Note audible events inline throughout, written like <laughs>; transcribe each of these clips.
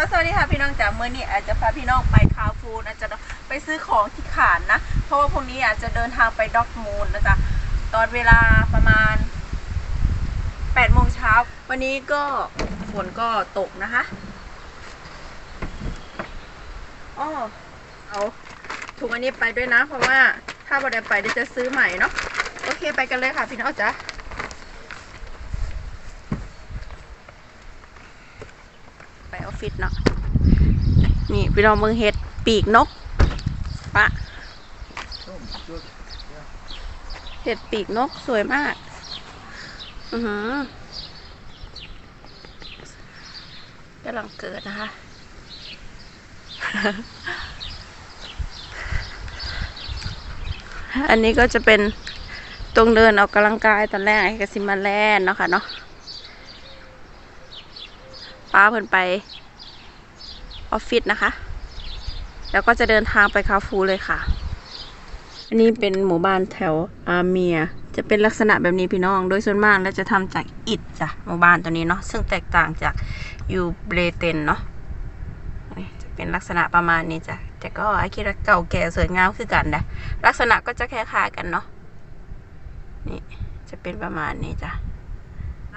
สวัสดีค่ะพี่น้องจ๋าเมื่อนี้อาจจะพาพี่น้องไปคาฟูนะจะไปซื้อของที่ขานนะเพราะว่าพรุ่งนี้อาจจะเดินทางไปด็อกมูนนะจ๊ะตอนเวลาประมาณ8โมงเช้าวันนี้ก็ฝนก็ตกนะคะอ๋อเอาถุงอันนี้ไปด้วยนะเพราะว่าถ้าบัดไดไปเดี๋ยวจะซื้อใหม่เนาะโอเคไปกันเลยค่ะพี่น้องจ๋าฟิตเนาะนี่พี่น้องเมืองเห็ดปีกนก ปะ เห็ดปีกนกสวยมาก อือฮึกำลังเกิดนะคะ อันนี้ก็จะเป็นตรงเดินออกกำลังกายตอนแรกกับซิมาแลนเนาะค่ะเนาะป้าเพิ่นไปออฟฟิศนะคะ แล้วก็จะเดินทางไปคาฟู เลยค่ะ อันนี้เป็นหมู่บ้านแถวอาเมียจะเป็นลักษณะแบบนี้พี่น้องโดยส่วนมากแล้วจะทำจากอิฐจ้ะหมู่บ้านตัวนี้เนาะซึ่งแตกต่างจากยูเบรเตนเนาะจะเป็นลักษณะประมาณนี้จ้ะแต่ก็อาคิระเก่าแก่สวยงามคือกันนะลักษณะก็จะคล้ายๆกันเนาะนี่จะเป็นประมาณนี้จ้ะ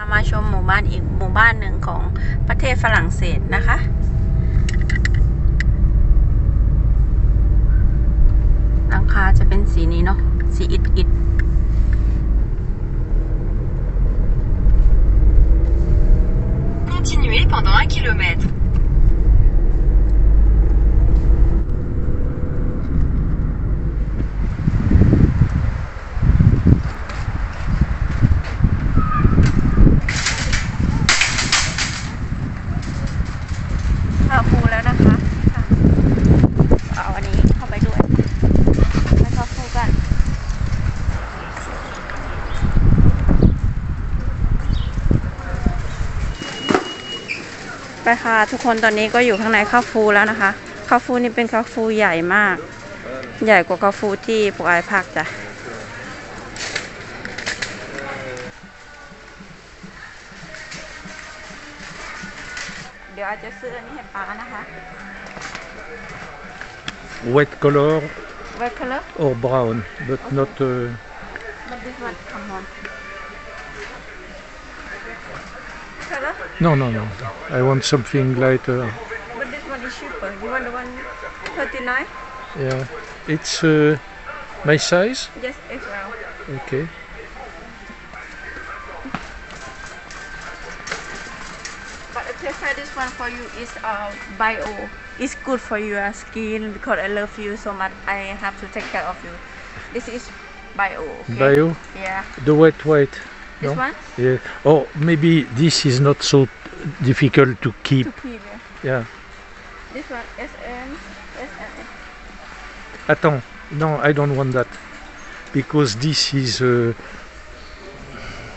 ามาชมหมู่บ้านอีกหมู่บ้านหนึ่งของประเทศฝรั่งเศสนะคะคาจะเป็นสีนี้เนาะ สีอิดอิด c o n t i ค่ะทุกคนตอนนี้ก็อยู่ข้างในข้าวฟูแล้วนะคะข้าวฟูนี่เป็นข้าวฟูใหญ่มาก ใหญ่กว่าข้าวฟูที่พวกไอ้พักจ้ะเดี๋ยวอาจจะซื้ออันนี้ให้ป้านะคะ Wet color w h ์ t color or brown but not uh... but this one come on color? No, no, no. I want something lighter. But this one is cheaper. You want the one 39? Yeah. It's uh, my size? Yes, as well. Okay. But I prefer this one for you It's uh, bio. It's good for your skin because I love you so much. I have to take care of you. This is bio. Okay? Bio? Yeah. The wet white. This no? one? Yeah. Oh, maybe this is not so difficult to keep. To keep yeah. yeah. This one, SN, SN. Attends. No, I don't want that. Because this is... Uh,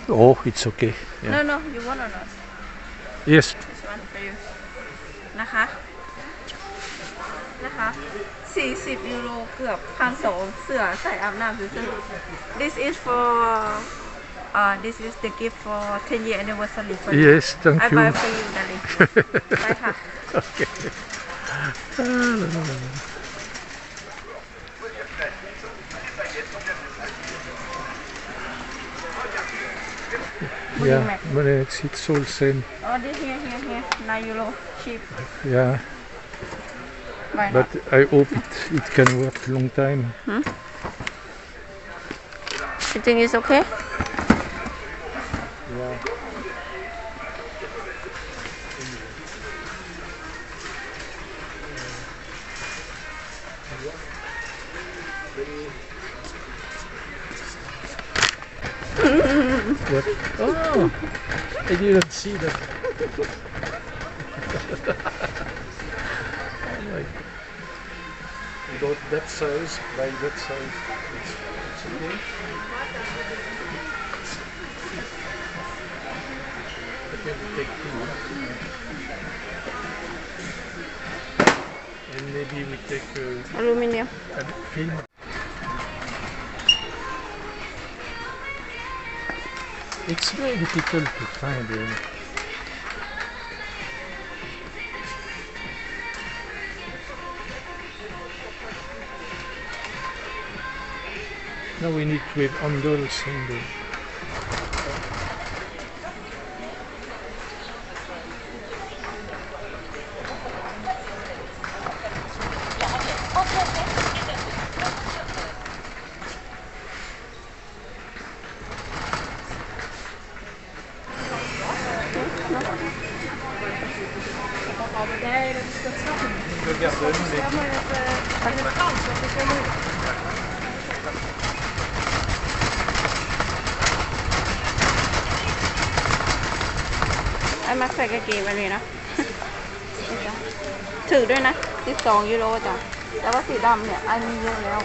oh, it's okay. Yeah. No, no, you want or not? Yes. This one for you. นะคะนะคะ40ยูโรเกือบพันสองเสื้อใส่อาบน้ำซื้อ This is for uh, this is the gift for 10 year anniversary for you. Yes, thank I you. I buy for you, darling. <laughs> Bye, huh? Okay. yeah, but it's, it's all same. Oh, this here, here, here, 9 euro, cheap. Yeah. Why but not? I hope it, it can work long time. Hmm? You think it's okay? Yeah. yep. Oh, I <laughs> didn't see that. anyway, you go that size by that size. It's, it's okay. And maybe we take uh, aluminium. A film. It's very difficult to find. Uh, Now we need to have handles and ไอ้มาใส่กางเกงไปเลยนะถือด้วยนะ12ยูโรจ้ะแล้วก็สีดำเนี่ยไอ้มีเยอะแล้ว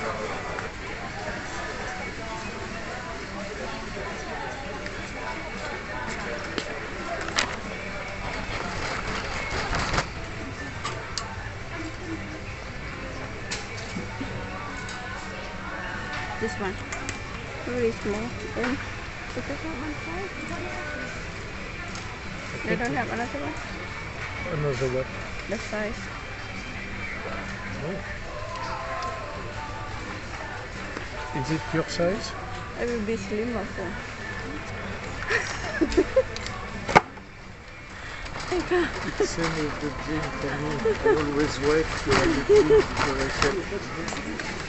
this one. Really small. And put this one side. They don't have another one? Another what? The size. Oh. Is it your size? I will be slimmer so. it's same with the gym for me. I always wait to the gym because I said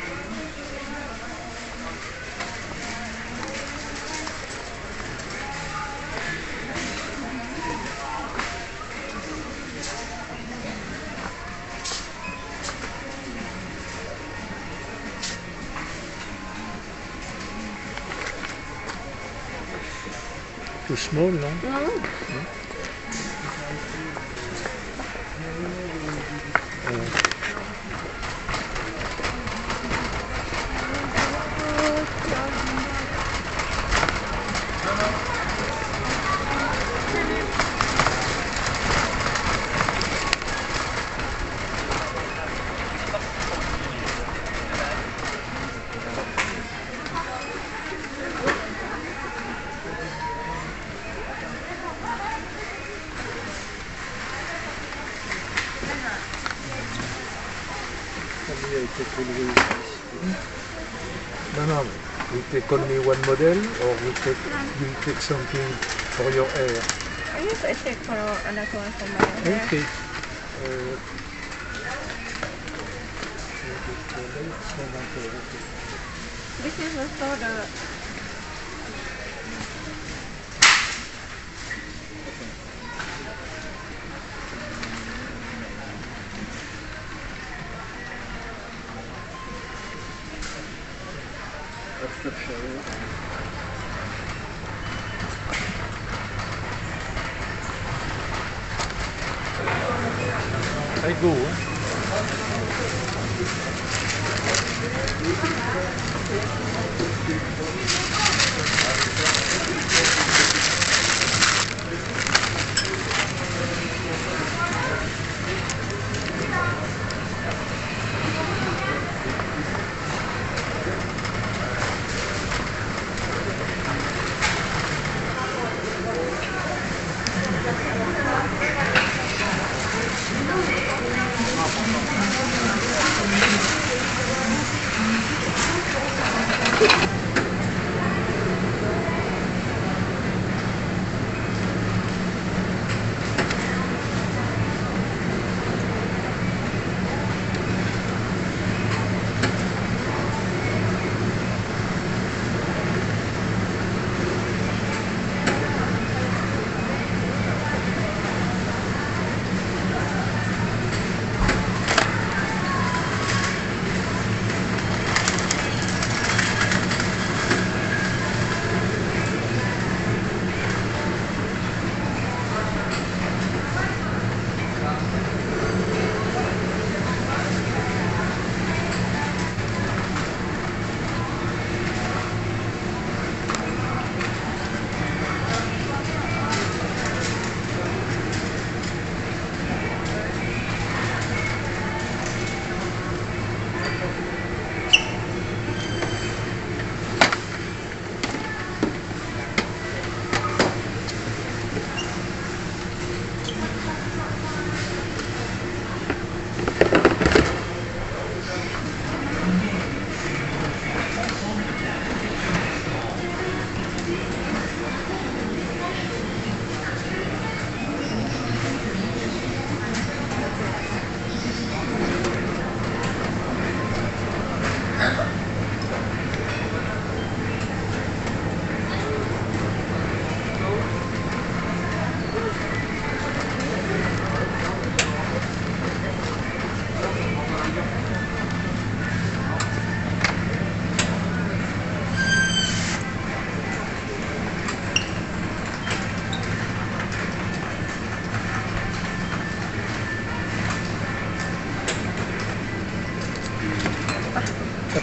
Small, não. É? No, no. We take only one model, or we take you take something for your hair. for another one for my hair. Okay. Uh, this is also the thấy đủ á Thank you.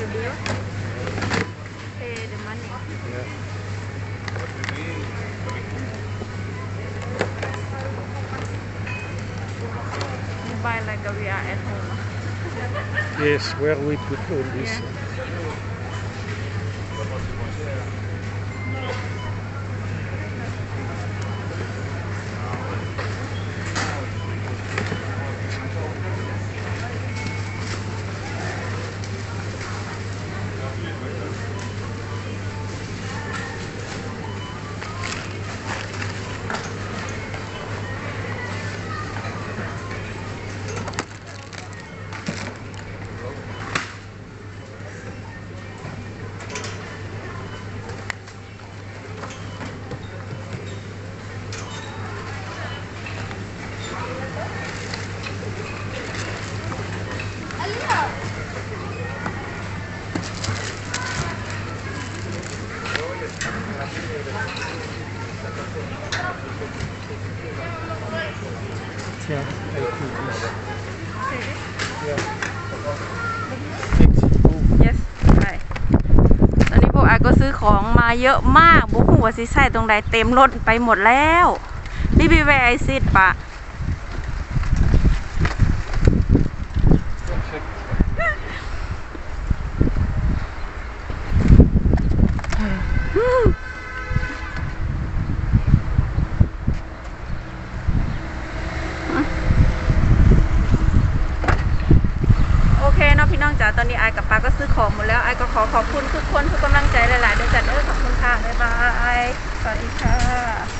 the bill? Pay the money. Yeah. You buy like we are at home. yes, where we put all this. Yeah. y e s ตอนนี้พวกอาก็ซื้อของมาเยอะมาก บุกหัวซีไส้ตรงใดเต็มรถไปหมดแล้ว นี่บีแวร์ไอซิดปะก็ซื้อของหมดแล้วไอ้ก็ขอขอบคุณทุกคนทุกกำลังใจหลายๆด้วยจัดเออขอบคุณค่ะ บ๊ายบาย สวัสดีค่ะ